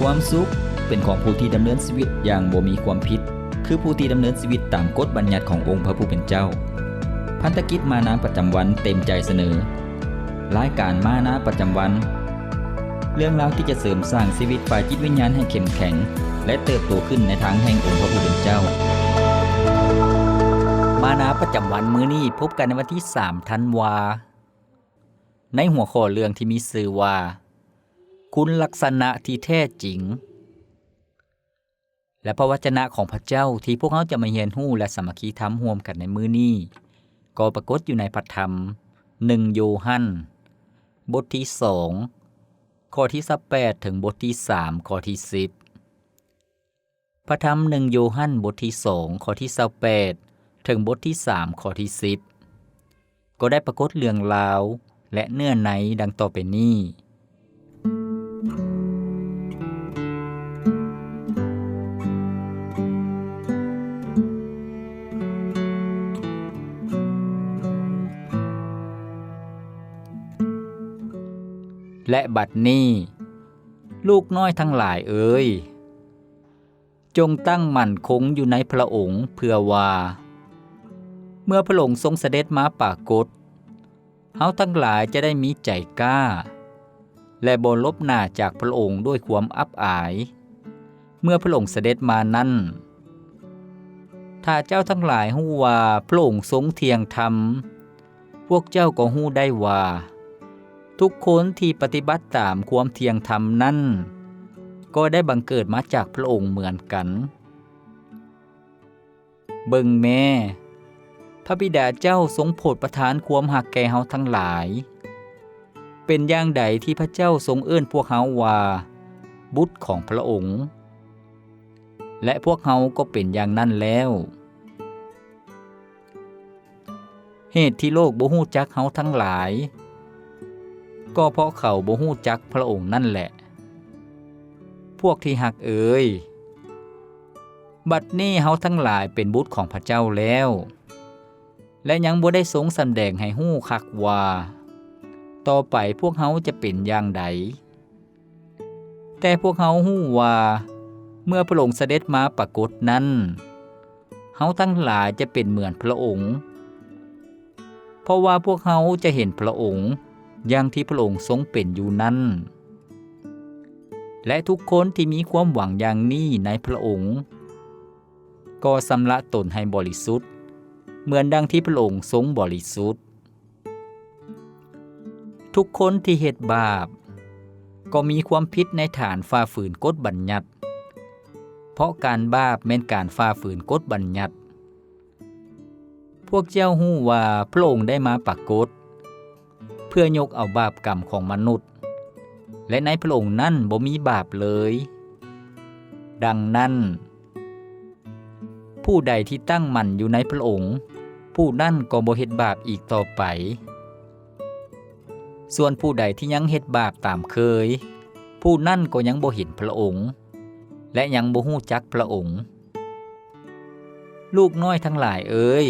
ความสุขเป็นของผู้ที่ดำเนินชีวิตอย่างบ่มีความผิด คือผู้ที่ดำเนินชีวิตตามกฎบัญญัติขององค์พระผู้เป็นเจ้า พันธกิจมานาประจำวันเต็มใจเสนอรายการมานาประจำวัน เรื่องราวที่จะเสริมสร้างชีวิตฝ่ายจิตวิญญาณให้เข้มแข็ง และเติบโตขึ้นในทางแห่งองค์พระผู้เป็นเจ้า มานาประจำวันมื้อนี้พบกันในวันที่3ธันวาในหัวข้อเรื่องที่มีชื่อว่า คุณลักษณะที่แท้จริง และพระวจนะของพระเจ้าที่พวกเขาจะมาเรียนรู้และสมัคคีธรรมร่วมกันในมื้อนี้ก็ปรากฏอยู่ในพระธรรม 1 โยฮันบทที่ 2 ข้อที่18ถึงบทที่ 3 ข้อที่ 10 พระธรรม 1 โยฮันบทที่ 2 ข้อที่18ถึงบทที่ 3 ข้อที่ 10 ก็ได้ปรากฏเรื่องราวและเนื้อในดังต่อไปนี้ และบัดนี้ ลูกน้อยทั้งหลายเอ่ยจงตั้งมั่นคงอยู่ในพระองค์เพื่อว่า เมื่อพระองค์ทรงเสด็จมาปรากฏเฮาทั้งหลายจะได้มีใจกล้า และบ่ลบหน้าจากพระองค์ด้วยความอับอาย เมื่อพระองค์เสด็จมานั้นถ้าเจ้าทั้งหลายฮู้ว่าพระองค์ทรงเทียงธรรม พวกเจ้าก็ฮู้ได้ว่า ทุกคนที่ปฏิบัติตามความเที่ยงธรรมนั้น ก็ได้บังเกิดมาจากพระองค์เหมือนกัน เบิ่งแม่ พระบิดาเจ้าทรงโปรดประทานความหักแก่เฮาทั้งหลาย เป็นอย่างใดที่พระเจ้าทรงเอื้นพวกเฮาว่าบุตรของพระองค์ และพวกเฮาก็เป็นอย่างนั้นแล้ว เหตุที่โลกบ่ฮู้จักเฮาทั้งหลาย ก็เพราะเขาบ่ฮู้จักพระองค์นั่นแหละ พวกที่หักเอ่ยบัดนี้เฮาทั้งหลายเป็นบุตรของพระเจ้าแล้ว และยังบ่ได้ทรงสำแดงให้ฮู้คักว่า ต่อไปพวกเฮาจะเป็นอย่างใดแต่พวกเฮาฮู้ว่า เมื่อพระองค์เสด็จมาปรากฏนั้นเฮาทั้งหลายจะเป็นเหมือนพระองค์ เพราะว่าพวกเฮาจะเห็นพระองค์ อย่างที่พระองค์ทรงเป็นอยู่นั้น และทุกคนที่มีความหวังอย่างนี้ในพระองค์ ก็สำละตนให้บริสุทธิ์ เหมือนดังที่พระองค์ทรงบริสุทธิ์ ทุกคนที่เหตุบาป ก็มีความผิดในฐานฝ่าฝืนกฎบัญญัติ เพราะการบาปแม่นการฝ่าฝืนกฎบัญญัติ พวกเจ้าหู้ว่าพระองค์ได้มาปรากฏ พื่อยกเอาบาปกรรมของมนุษย์ และในพระองค์นั้นบ่มีบาปเลย ดังนั้น ผู้ใดที่ตั้งมั่นอยู่ในพระองค์ ผู้นั่นก็บ่เฮ็ดบาปอีกต่อไป ส่วนผู้ใดที่ยังเฮ็ดบาปตามเคย ผู้นั่นก็ยังบ่เห็นพระองค์ และยังบ่ฮู้จักพระองค์ ลูกน้อยทั้งหลายเอ่ย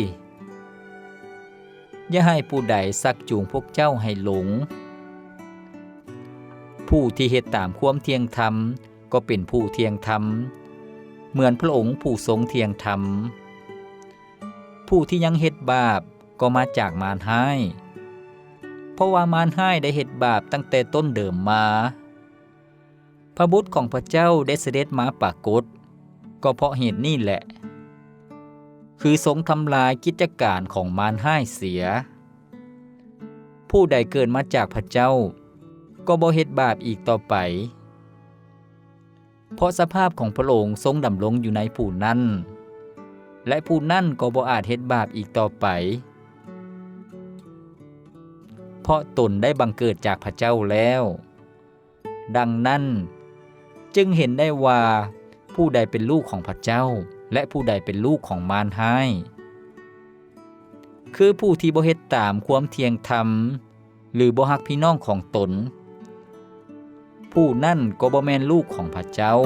อย่าให้ผู้ใดสักจูงพวกเจ้าให้หลง ผู้ที่เฮ็ดตามความเที่ยงธรรมก็เป็นผู้เที่ยงธรรม เหมือนพระองค์ผู้ทรงเที่ยงธรรม ผู้ที่ยังเฮ็ดบาปก็มาจากมารให้เพราะว่ามารให้ได้เฮ็ดบาปตั้งแต่ต้นเดิมมา พระบุตรของพระเจ้าได้เสด็จมาปรากฏก็เพราะเหตุนี้แหละ คือทรงทำลายกิจการของมารห้เสีย ผู้ใดเกิดมาจากพระเจ้า ก็บ่เฮ็ดบาปอีกต่อไป เพราะสภาพของพระองค์ทรงดำรงอยู่ในผู้นั้น และผู้นั้นก็บ่อาจเฮ็ดบาปอีกต่อไป เพราะตนได้บังเกิดจากพระเจ้าแล้ว ดังนั้นจึงเห็นได้ว่าผู้ใดเป็นลูกของพระเจ้า และผู้ใดเป็นลูกของมารห้ คือผู้ที่บ่เฮ็ดตามความเที่ยงธรรม หรือบ่ฮักพี่น้องของตน ผู้นั่นก็บ่แม่นลูกของพระเจ้า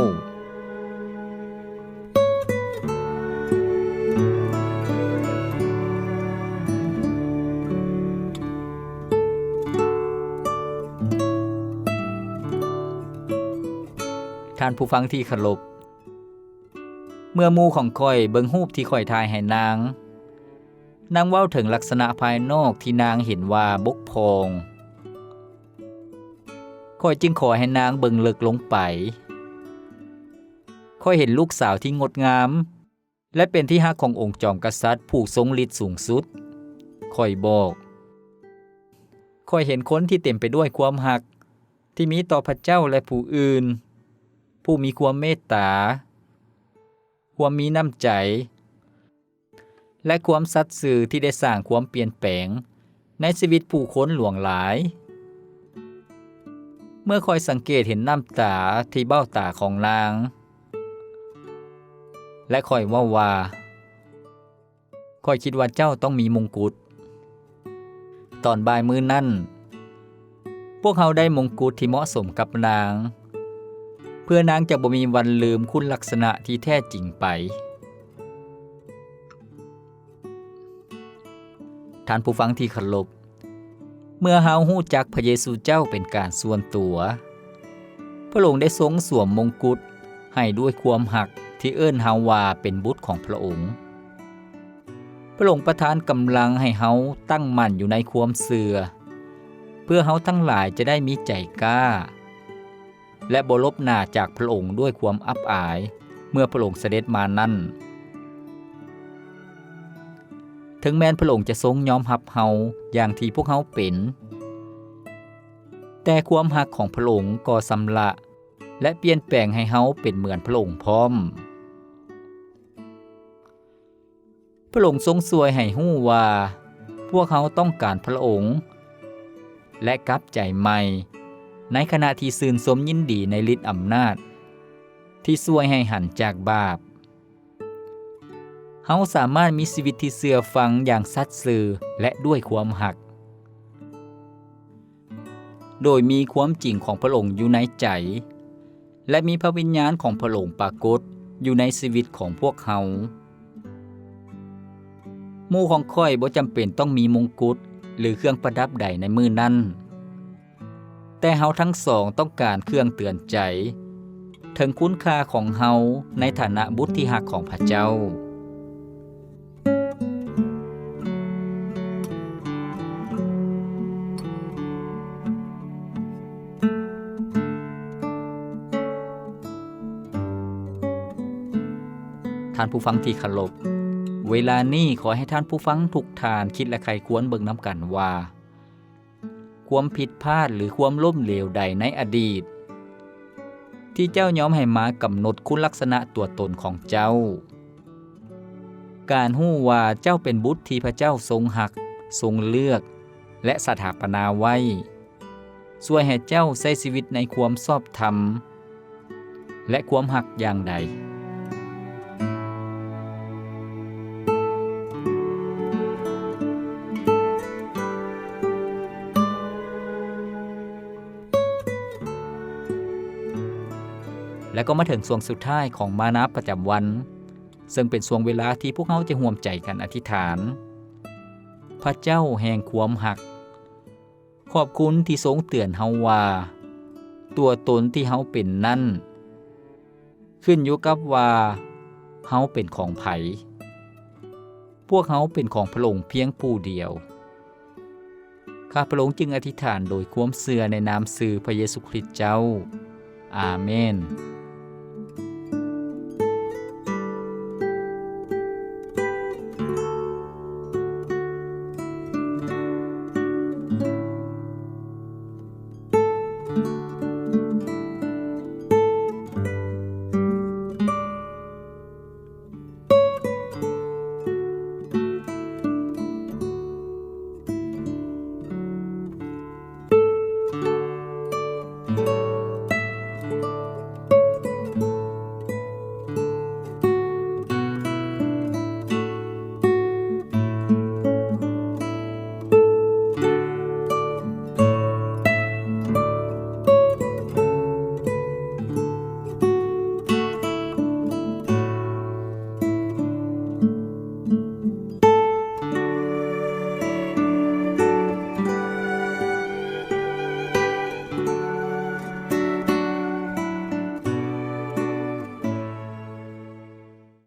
ท่านผู้ฟังที่เคารพ เมื่อมูของข่อยเบิงรูปที่ข่อยถ่ายให้นาง นางเว้าถึงลักษณะภายนอกที่นางเห็นว่าบกพองข่อยจึงขอให้นางเบิ่งลึกลงไปข่อยเห็นลูกสาวที่งดงาม และเป็นที่ฮักขององค์จอมกษัตริย์ ผู้ทรงฤทธิ์สูงสุดข่อยบอกข่อยเห็นคนที่เต็มไปด้วยความหัก ที่มีต่อพระเจ้าและผู้อื่น ผู้มีความเมตตา ความมีน้ำใจ และความสัตย์ซื่อที่ได้สร้างความเปลี่ยนแปลง ในชีวิตผู้คนหลวงหลาย เมื่อคอยสังเกตเห็นน้ำตาที่เบ้าตาของนาง และคอยว่าว่าคอยคิดว่าเจ้าต้องมีมงกุฎตอนบ่ายมือนั่น พวกเขาได้มงกุฎที่เหมาะสมกับนาง พื่อนางจะบ่มีวันลืมคุณลักษณะที่แท้จริงไป ท่านผู้ฟังที่เคารพเมื่อเฮาฮู้จักพระเยซูเจ้าเป็นการส่วนตัว พระองค์ได้ทรงสวมมงกุฎให้ด้วยความหักที่เอิ้นเฮาว่าเป็นบุตรของพระองค์ พระองค์ประทานกำลังให้เฮาตั้งมั่นอยู่ในความเสื่อเพื่อเฮาทั้งหลายจะได้มีใจกล้า และบลบหน้าจากพระองค์ด้วยความอับอายเมื่อพระองค์เสด็จมานั่น ถึงแม้นพระองค์จะทรงยอมรับเฮาอย่างที่พวกเฮาเป็น แต่ความหักของพระองค์ก็สำละ และเปลี่ยนแปลงให้เฮาเป็นเหมือนพระองค์พร้อม พระองค์ทรงสวยให้ฮู้ว่า พวกเขาต้องการพระองค์ และกลับใจใหม่ ในขณะที่ซื่นสมยินดีในฤทธิ์อำนาจ ที่สวยให้หันจากบาปเฮาสามารถมีชีวิตที่เสื่อฟังอย่างสัตย์ซื่อและด้วยความหัก โดยมีความจริงของพระองค์อยู่ในใจ และมีพระวิญญาณของพระองค์ปรากฏอยู่ในชีวิตของพวกเฮาหมู่ของค่อยบ่จำเป็นต้องมีมงกุฎหรือเครื่องประดับใดในมือนั้น แต่เฮาทั้งสองต้องการเครื่องเตือนใจ ถึงคุณค่าของเฮาในฐานะบุตรที่หักของพระเจ้า ท่านผู้ฟังที่เคารพเวลานี้ขอให้ท่านผู้ฟังทุกทานคิดและใครควรเบิ่งน้ำกันว่า ความผิดพลาดหรือความล้มเหลวใดในอดีต ที่เจ้ายอมให้มากำหนดคุณลักษณะตัวตนของเจ้า การหู้ว่าเจ้าเป็นบุตรที่พระเจ้าทรงหัก ทรงเลือก และสถาปนาไว้ช่วยให้เจ้าใช้ชีวิตในความชอบธรรม และความหักอย่างใด และก็มาถึงช่วงสุดท้ายของมานาประจำวัน ซึ่งเป็นช่วงเวลาที่พวกเขาจะห่วมใจกันอธิษฐาน พระเจ้าแห่งความหัก ขอบคุณที่ทรงเตือนเฮาว่า ตัวตนที่เฮาเป็นนั่น ขึ้นอยู่กับว่าเฮาเป็นของไผพวกเฮาเป็นของพระองค์เพียงผู้เดียว ข้าพระองค์จึงอธิษฐานโดยความเสื่อในนามสื่อพระเยซูคริสต์เจ้า อาเมน